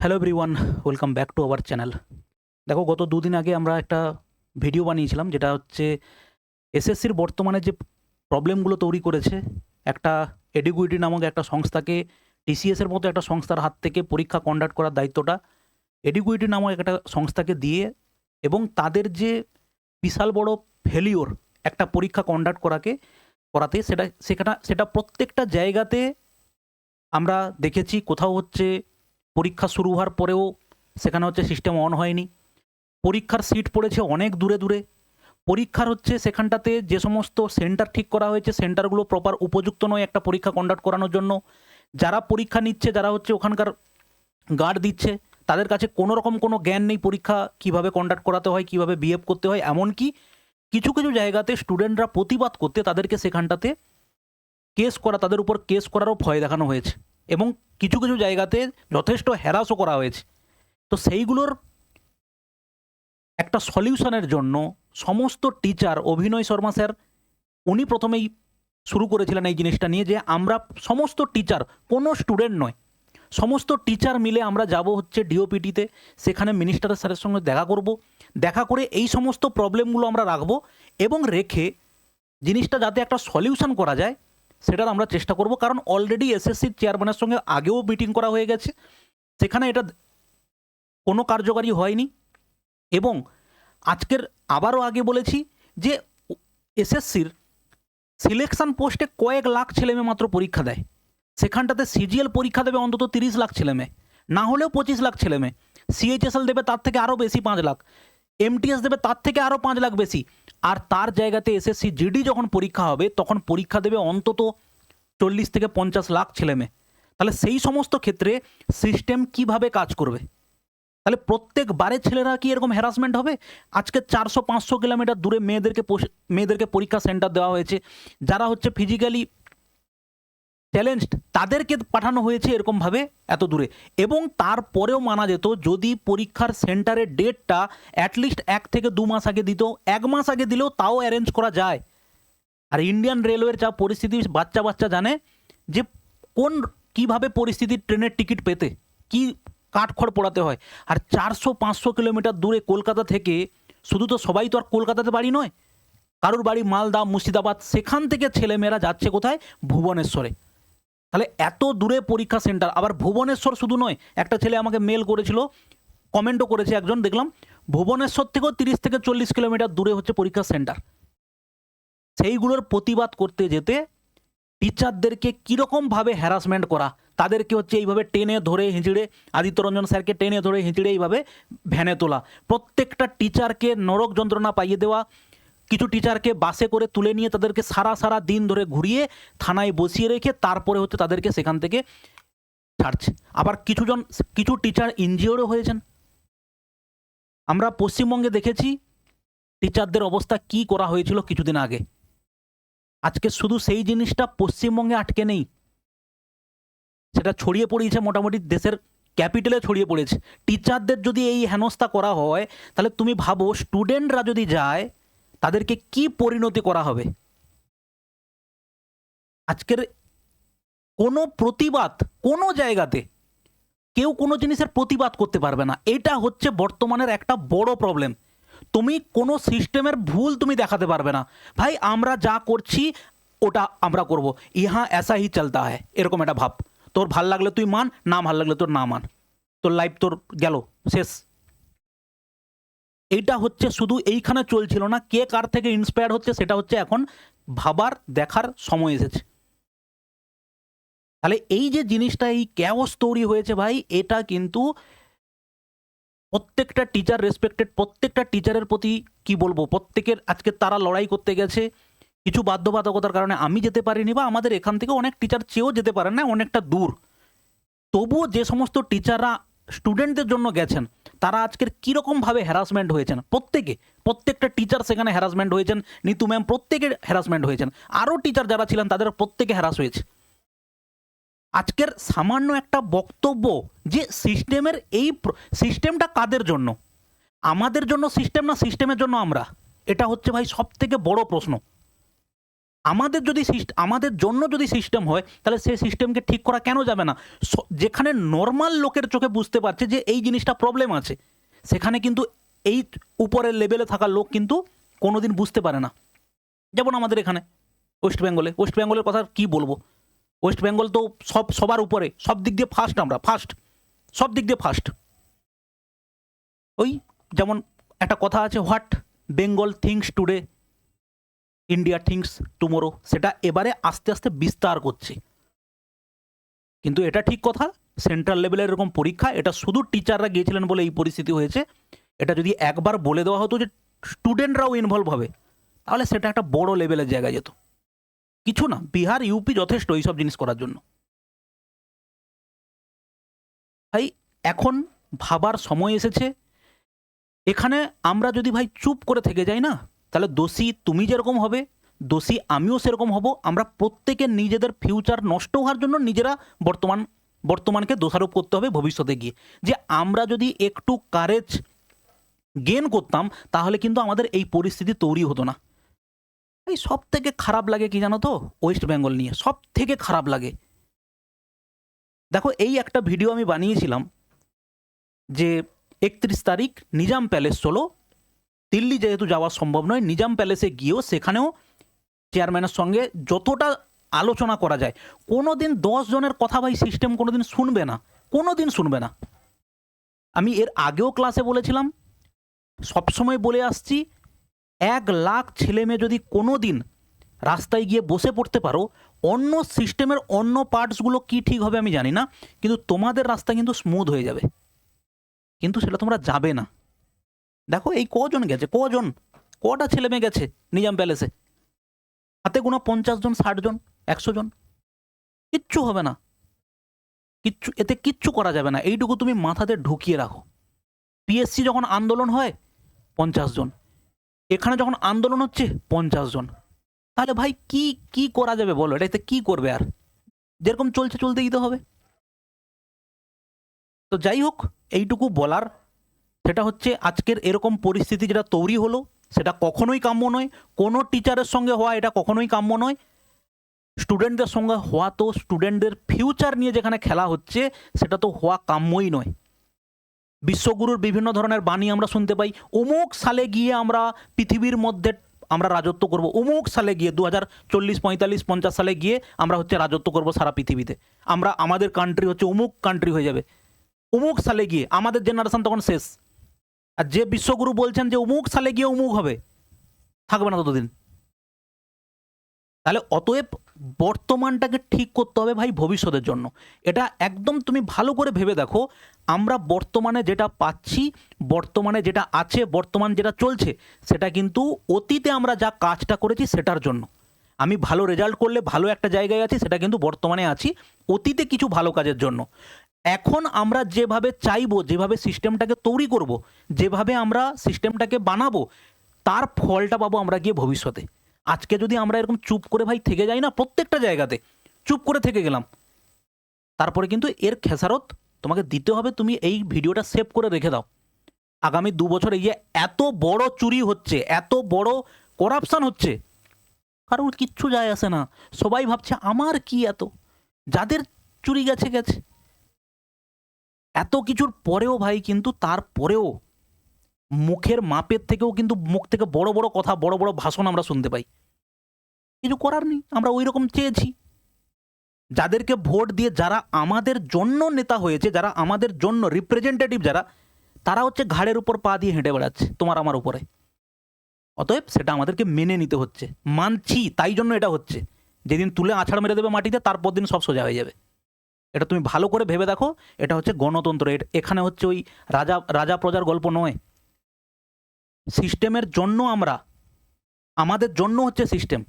Hello everyone welcome back to our channel দেখো, গত দুদিন আগে আমরা একটা ভিডিও বানিয়েছিলাম, যেটা হচ্ছে এসএসসির বর্তমানে যে প্রবলেমগুলো তৈরি করেছে, একটা এডিকুইটি নামক একটা সংস্থাকে টিসিএসের মতো একটা সংস্থার হাত থেকে পরীক্ষা কন্ডাক্ট করার দায়িত্বটা এডিকুইটি নামক একটা সংস্থাকে দিয়ে এবং তাদের যে বিশাল বড় ফেলিওর একটা পরীক্ষা কন্ডাক্ট করাকে, করাতে সেটা, সেখানে, সেটা প্রত্যেকটা জায়গাতে আমরা দেখেছি, কোথাও হচ্ছে পরীক্ষা শুরু হওয়ার পরেও সেখানে হচ্ছে সিস্টেম অন হয়নি। পরীক্ষার সিট পড়েছে অনেক দূরে দূরে। পরীক্ষার হচ্ছে সেখানটাতে যে সমস্ত সেন্টার ঠিক করা হয়েছে সেন্টারগুলো প্রপার উপযুক্ত নয় একটা পরীক্ষা কন্ডাক্ট করানোর জন্য। যারা পরীক্ষা নিচ্ছে, যারা হচ্ছে ওখানকার গার্ড দিচ্ছে, তাদের কাছে কোনো রকম কোনো জ্ঞান নেই পরীক্ষা কীভাবে কন্ডাক্ট করাতে হয়, কীভাবে বিহেভ করতে হয়। এমনকি কিছু কিছু জায়গাতে স্টুডেন্টরা প্রতিবাদ করতে তাদেরকে সেখানটাতে কেস করা, তাদের উপর কেস করারও ভয় দেখানো হয়েছে। এবং কিছু কিছু জায়গাতে যথেষ্ট হ্যারাসও করা হয়েছে। তো সেইগুলোর একটা সলিউশনের জন্য সমস্ত টিচার অভিনয় শর্মা স্যার উনি প্রথমেই শুরু করেছিলেন এই জিনিসটা নিয়ে যে আমরা সমস্ত টিচার কোনো স্টুডেন্ট নয়, সমস্ত টিচার মিলে আমরা যাব হচ্ছে ডিওপিটিতে সেখানে মিনিস্টারের স্যারের সঙ্গে দেখা করব, দেখা করে এই সমস্ত প্রবলেমগুলো আমরা রাখব এবং রেখে জিনিসটা যাতে একটা সলিউশন করা যায় সেটার আমরা চেষ্টা করব, কারণ অলরেডি এসএসসির চেয়ারম্যানের সঙ্গে আগেও মিটিং করা হয়ে গেছে। সেখানে এটা কোনো কার্যকারী হয়নি। এবং আজকের আবারও আগে বলেছি যে এসএসসির সিলেকশন পোস্টে কয়েক লাখ ছেলেমেয়ে মাত্র পরীক্ষা দেয়। সেখানটাতে সিজিএল পরীক্ষা দেবে অন্তত তিরিশ লাখ ছেলেমেয়ে না হলেও পঁচিশ লাখ ছেলেমেয়ে সিএইচএসএল দেবে তার থেকে আরও বেশি পাঁচ লাখ। এমটিএস দেবে তার থেকে আরও পাঁচ লাখ বেশি। আর তার জায়গাতে এসএসসি জিডি যখন পরীক্ষা হবে, তখন পরীক্ষা দেবে অন্তত চল্লিশ থেকে পঞ্চাশ লাখ ছেলেমেয়ে তাহলে সেই সমস্ত ক্ষেত্রে সিস্টেম কীভাবে কাজ করবে? তাহলে প্রত্যেকবারে ছেলেরা কি এরকম হ্যারাসমেন্ট হবে? আজকে চারশো পাঁচশো কিলোমিটার দূরে মেয়েদেরকে মেয়েদেরকে পরীক্ষা সেন্টার দেওয়া হয়েছে। যারা হচ্ছে ফিজিক্যালি চ্যালেঞ্জড তাদেরকে পাঠানো হয়েছে এরকমভাবে এত দূরে। এবং তারপরেও মানা যেত, যদি পরীক্ষার সেন্টারের ডেটটা অ্যাটলিস্ট এক থেকে দু মাস আগে দিত, এক মাস আগে দিলেও তাও অ্যারেঞ্জ করা যায়। আর ইন্ডিয়ান রেলওয়ের যা পরিস্থিতি বাচ্চা বাচ্চা জানে যে কোন, কীভাবে পরিস্থিতির ট্রেনের টিকিট পেতে, কি কাঠখড় পোড়াতে হয়। আর চারশো, পাঁচশো কিলোমিটার দূরে কলকাতা থেকে, শুধু তো সবাই তো আর কলকাতাতে বাড়ি নয়, কারোর বাড়ি মালদা, মুর্শিদাবাদ, সেখান থেকে ছেলেমেয়েরা যাচ্ছে কোথায়? ভুবনেশ্বরে। তাহলে এত দূরে পরীক্ষা সেন্টার আবার ভুবনেশ্বর শুধু নয়, একটা ছেলে আমাকে মেল করেছিল কমেন্টও করেছে একজন, দেখলাম ভুবনেশ্বর থেকেও তিরিশ থেকে চল্লিশ কিলোমিটার দূরে হচ্ছে পরীক্ষা সেন্টার সেইগুলোর প্রতিবাদ করতে যেতে টিচারদেরকে কীরকমভাবে হ্যারাসমেন্ট করা, তাদেরকে হচ্ছে এইভাবে টেনে ধরে হিঁচড়ে, আদিত্যরঞ্জন স্যারকে টেনে ধরে হিঁচড়ে এইভাবে ভ্যানে তোলা, প্রত্যেকটা টিচারকে নরক যন্ত্রণা পাইয়ে দেওয়া কিছু টিচারকে বাসে করে তুলে নিয়ে তাদেরকে সারা সারা দিন ধরে ঘুরিয়ে থানায় বসিয়ে রেখে তারপরে হচ্ছে তাদেরকে সেখান থেকে ছাড়ছে। আবার কিছুজন, কিছু টিচার ইনজিওরও হয়েছেন। আমরা পশ্চিমবঙ্গে দেখেছি টিচারদের অবস্থা কি করা হয়েছিল কিছুদিন আগে। আজকে শুধু সেই জিনিসটা পশ্চিমবঙ্গে আটকে নেই। সেটা ছড়িয়ে পড়িয়েছে মোটামুটি দেশের ক্যাপিটালে ছড়িয়ে পড়েছে। টিচারদের যদি এই হেনস্থা করা হয়, তাহলে তুমি ভাবো স্টুডেন্টরা যদি যায় তাদেরকে কি পরিণতি করা হবে? আজকের কোনো প্রতিবাদ কোনো জায়গাতে কেউ কোনো জিনিসের প্রতিবাদ করতে পারবে না। এটা হচ্ছে বর্তমানের একটা বড় প্রবলেম তুমি কোনো সিস্টেমের ভুল তুমি দেখাতে পারবে না। ভাই, আমরা যা করছি, ওটা আমরা করব। ইহা এসা হি চলতা হয় এরকম একটা ভাব। তোর ভালো লাগলে তুই মান, না ভালো লাগলে তোর না মান। তোর লাইফ তোর গেল, শেষ। এইটা হচ্ছে শুধু এইখানে চলছিল না, কে কার থেকে ইন্সপায়ার হচ্ছে সেটা হচ্ছে এখন ভাবার, দেখার সময় এসেছে। তাহলে এই যে জিনিসটা, এই ক্যাওস তৈরি হয়েছে ভাই, এটা কিন্তু প্রত্যেকটা টিচার রেসপেক্টেড প্রত্যেকটা টিচারের প্রতি কি বলব, প্রত্যেকের আজকে তারা লড়াই করতে গেছে। কিছু বাধ্যবাধকতার কারণে আমি যেতে পারিনি বা আমাদের এখান থেকে অনেক টিচার চেয়েও যেতে পারেন না, অনেকটা দূর। তবুও যে সমস্ত টিচাররা স্টুডেন্টদের জন্য গেছেন, তারা আজকের কীরকমভাবে হ্যারাসমেন্ট হয়েছেন? প্রত্যেকে, প্রত্যেকটা টিচার সেখানে হ্যারাসমেন্ট হয়েছেন, নিতু ম্যাম প্রত্যেকের হ্যারাসমেন্ট হয়েছেন। আরও টিচার যারা ছিলেন, তাদের প্রত্যেকে হ্যারাস হয়েছে। আজকের সামান্য একটা বক্তব্য যে সিস্টেমের এই সিস্টেমটা কাদের জন্য? আমাদের জন্য সিস্টেম না সিস্টেমের জন্য আমরা? এটা হচ্ছে ভাই সব থেকে বড় প্রশ্ন। আমাদের যদি আমাদের জন্য যদি সিস্টেম হয়, তাহলে সেই সিস্টেমকে ঠিক করা কেন যাবে না? যেখানে নর্মাল লোকের চোখে বুঝতে পারছে যে এই জিনিসটা প্রবলেম আছে, সেখানে কিন্তু এই উপরের লেভেলে থাকা লোক কিন্তু কোনোদিন বুঝতে পারে না। যেমন আমাদের এখানে ওয়েস্ট বেঙ্গলে ওয়েস্ট বেঙ্গলের কথা কি বলব? ওয়েস্ট বেঙ্গল তো সব, সবার উপরে, সব দিক দিয়ে ফার্স্ট আমরা ফার্স্ট সব দিক দিয়ে ফার্স্ট ওই যেমন একটা কথা আছে what Bengal thinks today India thinks tomorrow সেটা এবারে আস্তে আস্তে বিস্তার করছে। কিন্তু এটা ঠিক কথা সেন্ট্রাল লেভেলের এরকম পরীক্ষা, এটা শুধু টিচাররা গিয়েছিলেন বলে এই পরিস্থিতি হয়েছে। এটা যদি একবার বলে দেওয়া হতো যে স্টুডেন্টরাও ইনভলভ হবে, তাহলে সেটা একটা বড় লেভেলের জায়গায় যেত। কিছু না, বিহার ইউপি যথেষ্ট এইসব জিনিস করার জন্য। ভাই, এখন ভাবার সময় এসেছে। এখানে আমরা যদি ভাই চুপ করে থেকে যাই না তাহলে দোষী তুমি যেরকম হবে, দোষী আমিও সেরকম হব, আমরা প্রত্যেকে নিজেদের ফিউচার নষ্ট হওয়ার জন্য নিজেরা বর্তমান, বর্তমানকে দোষারোপ করতে হবে ভবিষ্যতে গিয়ে। যে আমরা যদি একটু কারেজ গেন করতাম, তাহলে কিন্তু আমাদের এই পরিস্থিতি তৈরি হতো না। এই সব থেকে খারাপ লাগে কি জানো তো? ওয়েস্ট বেঙ্গল নিয়ে সব থেকে খারাপ লাগে। দেখো, এই একটা ভিডিও আমি বানিয়েছিলাম যে একত্রিশ তারিখ নিজাম প্যালেস চলো দিল্লি যেহেতু যাওয়া সম্ভব নয়, নিজাম প্যালেসে গিয়েও সেখানেও চেয়ারম্যানের সঙ্গে যতটা আলোচনা করা যায় কোনো দিন জনের কথা ভাই সিস্টেম কোনো দিন শুনবে না কোনো দিন শুনবে না। আমি এর আগেও ক্লাসে বলেছিলাম, সবসময় বলে আসছি, এক লাখ ছেলে মেয়ে যদি কোনো দিন রাস্তায় গিয়ে বসে পড়তে পারো, অন্য সিস্টেমের অন্য পার্টসগুলো কি ঠিক হবে আমি জানি না, কিন্তু তোমাদের রাস্তা কিন্তু স্মুথ হয়ে যাবে। কিন্তু সেটা তোমরা যাবে না। দেখো এই কজন গেছে, কজন? কটা ছেলে মেয়ে গেছে নিজাম প্যালেসে? হাতে গোনা পঞ্চাশ জন, ষাট জন, একশো জন? কিচ্ছু হবে না। কিচ্ছু, এতে কিচ্ছু করা যাবে না। এইটুকু তুমি মাথাতে ঢুকিয়ে রাখো। পিএসসি যখন আন্দোলন হয়, পঞ্চাশ জন। এখানে যখন আন্দোলন হচ্ছে, পঞ্চাশ জন। তাহলে ভাই কি কি করা যাবে বলো? এটাতে কি করবে আর? যেরকম চলছে চলতে দিতে হবে। তো যাই হোক, এইটুকু বলার সেটা হচ্ছে আজকের এরকম পরিস্থিতি যেটা তৈরি হলো, সেটা কখনোই কাম্য নয়। কোনো টিচারের সঙ্গে হওয়া এটা কখনোই কাম্য নয়। স্টুডেন্টদের সঙ্গে হওয়া তো স্টুডেন্টদের ফিউচার নিয়ে যেখানে খেলা হচ্ছে, সেটা তো হওয়া কাম্যই নয়। বিশ্বগুরুর বিভিন্ন ধরনের বাণী আমরা শুনতে পাই। অমুক সালে গিয়ে আমরা পৃথিবীর মধ্যে আমরা রাজত্ব করব। অমুক সালে গিয়ে দু হাজার চল্লিশ, পঁয়তাল্লিশ, পঞ্চাশ সালে গিয়ে আমরা হচ্ছে রাজত্ব করব সারা পৃথিবীতে। আমরা আমাদের কান্ট্রি হচ্ছে অমুক কান্ট্রি হয়ে যাবে। অমুক সালে গিয়ে আমাদের জেনারেশন তখন শেষ। আর যে বিশ্বগুরু বলছেন যে অমুক সালে গিয়ে অমুক হবে। থাকবে না ততদিন। তাহলে অতএব বর্তমানটাকে ঠিক করতে হবে ভাই ভবিষ্যতের জন্য। এটা একদম তুমি ভালো করে ভেবে দেখো, আমরা বর্তমানে যেটা পাচ্ছি, বর্তমানে যেটা আছে, বর্তমান যেটা চলছে, সেটা কিন্তু অতীতে আমরা যা কাজটা করেছি সেটার জন্য। আমি ভালো রেজাল্ট করলে ভালো একটা জায়গায় আছি, সেটা কিন্তু বর্তমানে আছি, অতীতে কিছু ভালো কাজের জন্য। এখন আমরা যেভাবে চাইব, যেভাবে সিস্টেমটাকে তৈরি করব, যেভাবে আমরা সিস্টেমটাকে বানাবো, তার ফলটা পাবো আমরা গিয়ে ভবিষ্যতে। আজকে যদি আমরা এরকম চুপ করে ভাই থেকে যাই না প্রত্যেকটা জায়গাতে, চুপ করে থেকে গেলাম। তারপরে কিন্তু এর খেসারত তোমাকে দিতে হবে, তুমি এই ভিডিওটা সেভ করে রেখে দাও। আগামী দু বছর এই যে এত বড় চুরি হচ্ছে, এত বড় করাপশান হচ্ছে, কারোর কিচ্ছু যায় আসে না। সবাই ভাবছে, আমার কি এত? যাদের চুরি গেছে গেছে। এত কিছুর পরেও ভাই কিন্তু তারপরেও মুখের মাপের থেকেও কিন্তু মুখ থেকে বড় বড় কথা, বড় বড় ভাষণ আমরা শুনতে পাই। কিছু করার নেই, আমরা ওই রকম চেয়েছি। যাদেরকে ভোট দিয়ে যারা আমাদের জন্য নেতা হয়েছে, যারা আমাদের জন্য রিপ্রেজেন্টেটিভ যারা, তারা হচ্ছে ঘাড়ের উপর পা দিয়ে হেঁটে বেড়াচ্ছে, তোমার আমার উপরে। অতএব সেটা আমাদেরকে মেনে নিতে হচ্ছে। মানছি, তাই জন্য এটা হচ্ছে। যেদিন তুলে আছাড় মেরে দেবে মাটিতে, তারপর দিন সব সোজা হয়ে যাবে। এটা তুমি ভালো করে ভেবে দেখো, এটা হচ্ছে গণতন্ত্র। এখানে হচ্ছে ওই রাজা রাজা প্রজার গল্প নয়। সিস্টেমের জন্য আমরা, আমাদের জন্য হচ্ছে সিস্টেম।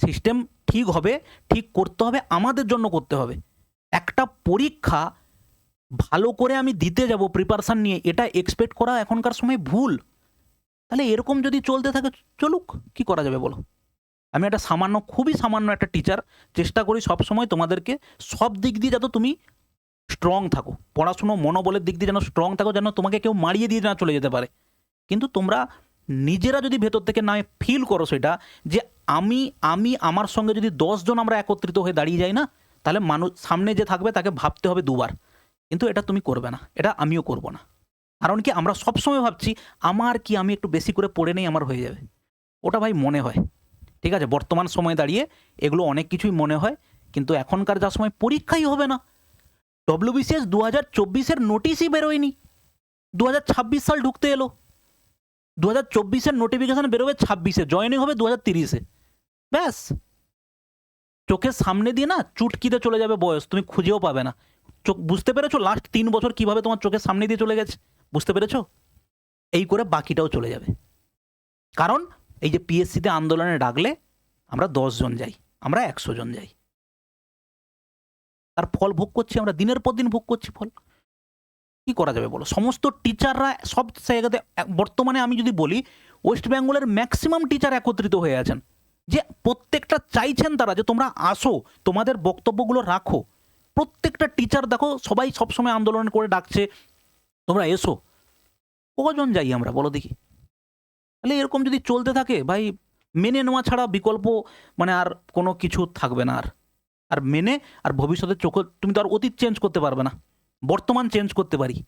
সিস্টেম ঠিক হবে, ঠিক করতে হবে, আমাদের জন্য করতে হবে। একটা পরীক্ষা ভালো করে আমি দিতে যাব প্রিপারেশান নিয়ে, এটা এক্সপেক্ট করা এখনকার সময় ভুল। তাহলে এরকম যদি চলতে থাকে, চলুক, কি করা যাবে বলো? আমি একটা সামান্য, খুবই সামান্য একটা টিচার চেষ্টা করি সব সময় তোমাদেরকে সব দিক দিয়ে যাতে তুমি স্ট্রং থাকো। পড়াশুনো মনোবলের দিক দিয়ে যেন স্ট্রং থাকো, যেন তোমাকে কেউ মারিয়ে দিয়ে না চলে যেতে পারে। কিন্তু তোমরা নিজেরা যদি ভেতর থেকে না ফিল করো সেটা, যে আমি আমি আমার সঙ্গে যদি দশজন আমরা একত্রিত হয়ে দাঁড়িয়ে যাই না, তাহলে মানুষ, সামনে যে থাকবে তাকে ভাবতে হবে দুবার। কিন্তু এটা তুমি করবে না, এটা আমিও করব না। কারণ কি আমরা সবসময় ভাবছি, আমার কি আমি একটু বেশি করে পড়ে নেই, আমার হয়ে যাবে। ওটা ভাই মনে হয়। ঠিক আছে, বর্তমান সময়ে দাঁড়িয়ে এগুলো অনেক কিছুই মনে হয়, কিন্তু এখনকার যা সময় পরীক্ষাই হবে না। ডব্লিউবিসিএস দু হাজার চব্বিশের নোটিশই বেরোয়নি। দু হাজার ছাব্বিশ সাল ঢুকতে এলো। দু হাজার চব্বিশের নোটিফিকেশান বেরোবে ছাব্বিশে জয়েনিং হবে দু হাজার তিরিশে। ব্যাস। চোখের সামনে দিয়ে না চুটকিতে চলে যাবে বয়স, তুমি খুঁজেও পাবে না। চোখ, বুঝতে পেরেছ? লাস্ট তিন বছর কীভাবে তোমার চোখের সামনে দিয়ে চলে গেছে? বুঝতে পেরেছ? এই করে বাকিটাও চলে যাবে। কারণ এই যে পিএসসিতে আন্দোলনে ডাকলে আমরা জন যাই, আমরা একশো জন যাই। তার ফল ভোগ করছি আমরা, দিনের পর দিন ভোগ করছি ফল। কি করা যাবে বলো? সমস্ত টিচাররা সব জায়গাতে, বর্তমানে আমি যদি বলি ওয়েস্ট বেঙ্গলের ম্যাক্সিমাম টিচার একত্রিত হয়ে আছেন। যে প্রত্যেকটা চাইছেন তারা যে তোমরা আসো, তোমাদের বক্তব্যগুলো রাখো। প্রত্যেকটা টিচার দেখো, সবাই সবসময় আন্দোলন করে ডাকছে, তোমরা এসো। কজন যাই আমরা বলো দেখি। তাহলে এরকম যদি চলতে থাকে, ভাই, মেনে নেওয়া ছাড়া বিকল্প মানে আর কোনো কিছু থাকবে না আর। আর মেনে আর ভবিষ্যতে চোখ, তুমি তো আর অতীত চেঞ্জ করতে পারবে না। বর্তমান চেঞ্জ করতে পারি।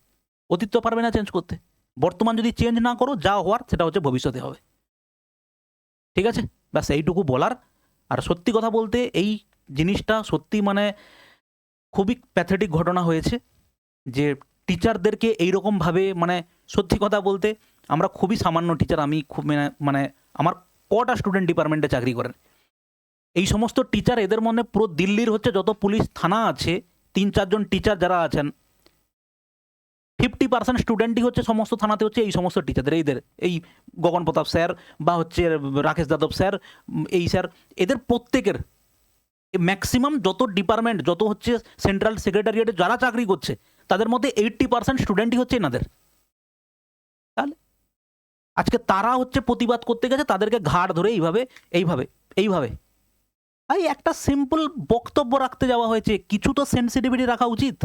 অতীত তো পারবে না চেঞ্জ করতে। বর্তমান যদি চেঞ্জ না করো, যা হওয়ার সেটা হচ্ছে ভবিষ্যতে হবে। ঠিক আছে? ব্যাস, এইটুকু বলার। আর সত্যি কথা বলতে এই জিনিসটা সত্যি মানে খুবই প্যাথেটিক ঘটনা হয়েছে যে টিচারদেরকে এইরকমভাবে মানে সত্যি কথা বলতে আমরা খুবই সামান্য টিচার আমি খুব মানে- মানে আমার কটা স্টুডেন্ট ডিপার্টমেন্টে চাকরি করেন। এই সমস্ত টিচার এদের মধ্যে পুরো দিল্লির হচ্ছে যত পুলিশ থানা আছে, তিন চারজন টিচার যারা আছেন ফিফটি পার্সেন্ট স্টুডেন্টই হচ্ছে সমস্ত থানাতে হচ্ছে এই সমস্ত টিচারদের এইদের এই গগন প্রতাপ স্যার বা হচ্ছে রাকেশ যাদব স্যার, এই স্যার, এদের প্রত্যেকের ম্যাক্সিমাম যত ডিপার্টমেন্ট যত হচ্ছে সেন্ট্রাল সেক্রেটারিয়েটে যারা চাকরি করছে, তাদের মধ্যে এইট্টি পার্সেন্ট স্টুডেন্টই হচ্ছে এনাদের। তাহলে আজকে তারা হচ্ছে প্রতিবাদ করতে গেছে, তাদেরকে ঘাড় ধরে এইভাবে এইভাবে এইভাবে। এই একটা সিম্পল বক্তব্য রাখতে যাওয়া হয়েছে। কিছু তো সেন্সিটিভিটি রাখা উচিত।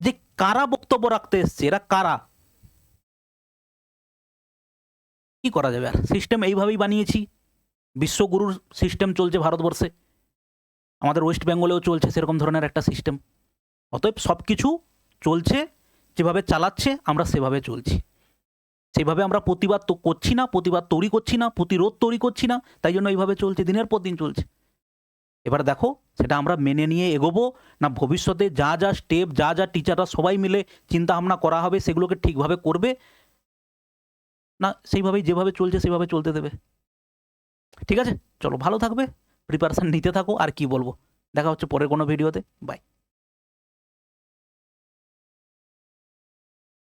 যে কারা বক্তব্য রাখতে এসছে? এরা কারা? কি করা যাবে? আর সিস্টেম এইভাবেই বানিয়েছি। বিশ্বগুরুর সিস্টেম চলছে ভারতবর্ষে। আমাদের ওয়েস্ট বেঙ্গলেও চলছে, সেরকম ধরনের একটা সিস্টেম অতএব সব কিছু চলছে, যেভাবে চালাচ্ছে, আমরা সেভাবে চলছি। সেইভাবে আমরা প্রতিবাদ তো করছি না, প্রতিবাদ তৈরি করছি না, প্রতিরোধ তৈরি করছি না, তাই জন্য এইভাবে চলছে, দিনের পর দিন চলছে। এবার দেখো, সেটা আমরা মেনে নিয়ে এগোবো, না ভবিষ্যতে যা যা স্টেপ যা যা টিচাররা সবাই মিলে চিন্তা ভাবনা করা হবে, সেগুলোকে ঠিকভাবে করবে, না সেইভাবেই যেভাবে চলছে, সেভাবে চলতে দেবে। ঠিক আছে? চলো, ভালো থাকবে প্রিপারেশান নিতে থাকো, আর কি বলব? দেখা হচ্ছে পরের কোনো ভিডিওতে বাই